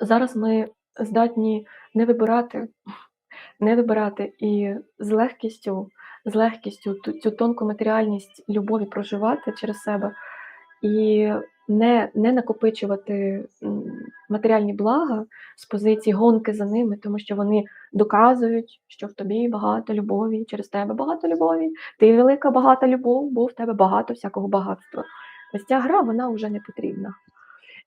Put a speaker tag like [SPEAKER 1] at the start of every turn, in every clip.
[SPEAKER 1] Зараз ми здатні не вибирати, не вибирати і з легкістю з легкістю ту цю тонку матеріальність любові проживати через себе і не не накопичувати, матеріальні блага з позиції гонки за ними, тому що вони доказують, що в тобі багато любові, через тебе багато любові, ти велика багата любов, бо в тебе багато всякого багатства. Ось ця гра, вона уже не потрібна.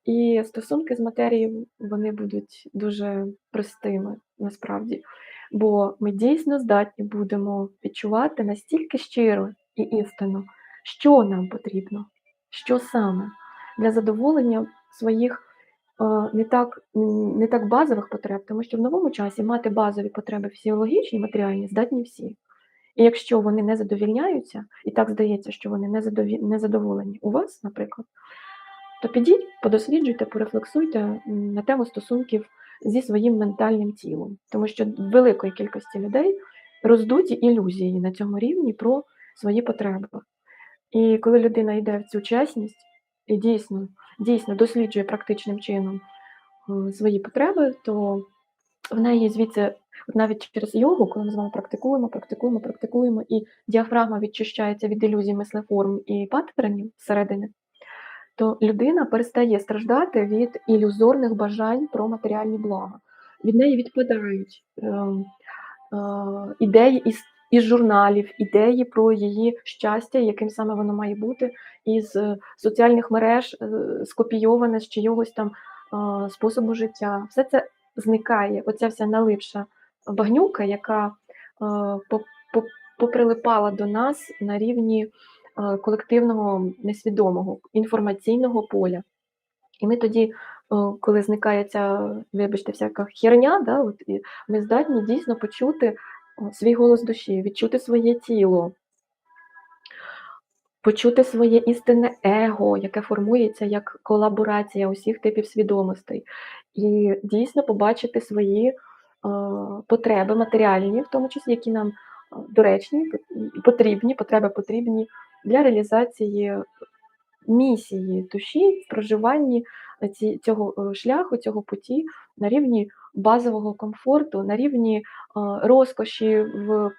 [SPEAKER 1] І стосунки з матерією, вони будуть дуже простими насправді, бо ми дійсно здатні будемо відчувати настільки щиро і істинно, що нам потрібно, що саме для задоволення своїх, е, не так не так базових потреб, тому що в новому часі мати базові потреби фізіологічні, матеріальні здатні всі. І якщо вони не задовільняються, і так здається, що вони не задоволені у вас, наприклад, то підіть, подосліджуйте, порефлексуйте, на тему стосунків зі своїм ментальним тілом, тому що великої кількості людей роздуті ілюзії на цьому рівні про свої потреби. І коли людина йде в цю чесність і дійсно дійсно досліджує практичним чином, е, свої потреби, то в неї звідси от навіть через йогу, коли ми з вами практикуємо, практикуємо, практикуємо, і діафрагма відчищається від ілюзій мислеформ і паттернів зсередини, то людина перестає страждати від ілюзорних бажань про матеріальні блага. Від неї відпадають, ем, е, ідеї із із журналів, ідеї про її щастя, яким саме воно має бути, із соціальних мереж, е, скопійоване з чийогось там, е, способу життя. Все це зникає, оця вся налипша багнюка, яка, е, по по поприлипала до нас на рівні, е, колективного несвідомого інформаційного поля. І ми тоді, е, коли зникає ця, вибачте, всяка херня, да, от, і ми здатні дійсно почути, е, свій голос душі, відчути своє тіло. Почути своє істинне его, яке формується як колаборація усіх типів свідомостей, і дійсно побачити свої, е, потреби матеріальні, в тому числі, які нам, е, доречні, потрібні, потреби потрібні для реалізації місії душі в проживанні, е, цього, е, шляху, цього путі на рівні базового комфорту, на рівні, е, розкоші в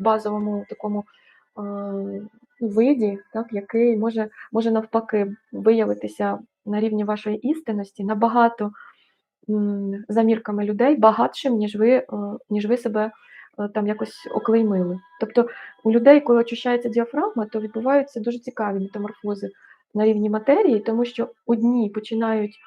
[SPEAKER 1] базовому такому, е, виді, так, який може може навпаки виявитися на рівні вашої істинності набагато, м, за мірками людей багатшим, ніж ви, е, ніж ви себе, е, там якось оклеймили. Тобто у людей, коли очищається діафрагма, то відбуваються дуже цікаві метаморфози на рівні матерії, тому що одні починають,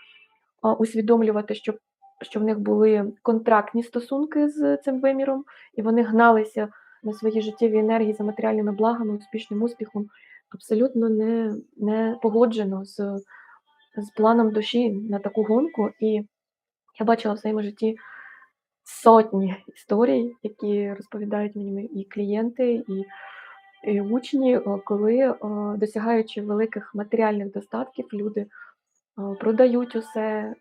[SPEAKER 1] а, усвідомлювати, що що в них були контрактні стосунки з цим виміром, і вони гналися на свої життєві енергії за матеріальними благами, успішним успіхом, абсолютно не не погоджено з з планом душі на таку гонку. І я бачила в своєму житті сотні історій, які розповідають мені і клієнти, і і учні, е, коли, е, досягаючи великих матеріальних достатків, люди, е, продають усе,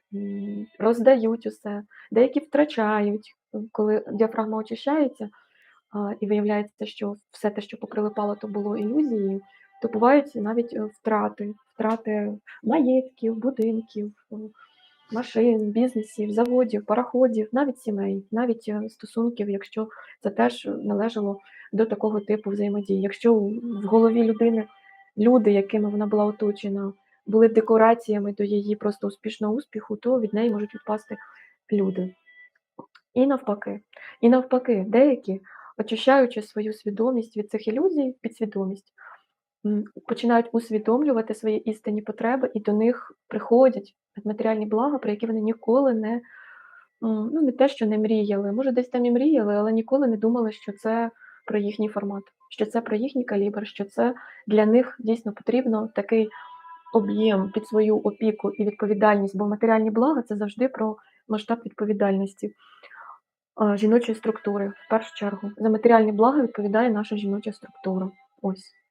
[SPEAKER 1] роздають усе, деякі втрачають, коли діафрагма очищається, і виявляється, що все те, що поприлипало, то було ілюзією, то бувають навіть, втрати, втрати маєтків, будинків, машин, бізнесів, заводів, пароходів, навіть сімей, навіть, е, стосунків, якщо це теж належало до такого типу взаємодії. Якщо в голові людини люди, якими вона була оточена, були декораціями до її просто успішного успіху, то від неї можуть відпасти люди. І навпаки. І навпаки, деякі, очищаючи свою свідомість від цих ілюзій, підсвідомість, починають усвідомлювати свої істинні потреби, і до них приходять матеріальні блага, про які вони ніколи не, ну, не те, що не мріяли, може, десь там і мріяли, але ніколи не думали, що це про їхній формат, що це про їхній калібр, що це для них дійсно потрібно такий об'єм під свою опіку і відповідальність, бо матеріальні блага це завжди про масштаб відповідальності, жіночої структури, в першу чергу. За матеріальні блага відповідає наша жіноча структура. Ось.